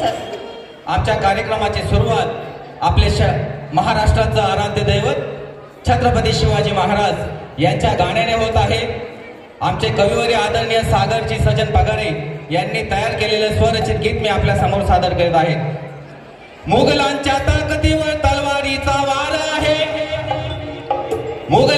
आमच्या कार्यक्रमाची सुरुवात आपले श महाराष्ट्राचं आराध्य दैवत छत्रपती शिवाजी महाराज यांच्या गाण्याने होत आहे. आमचे कविवरी आदरणीय सागरजी सजन पगारे यांनी तयार केलेले स्वरचित गीत मी आपल्यासमोर सादर करीत आहे. मुघलांच्या ताकदीवर तलवारीचा वार आहे. मुघल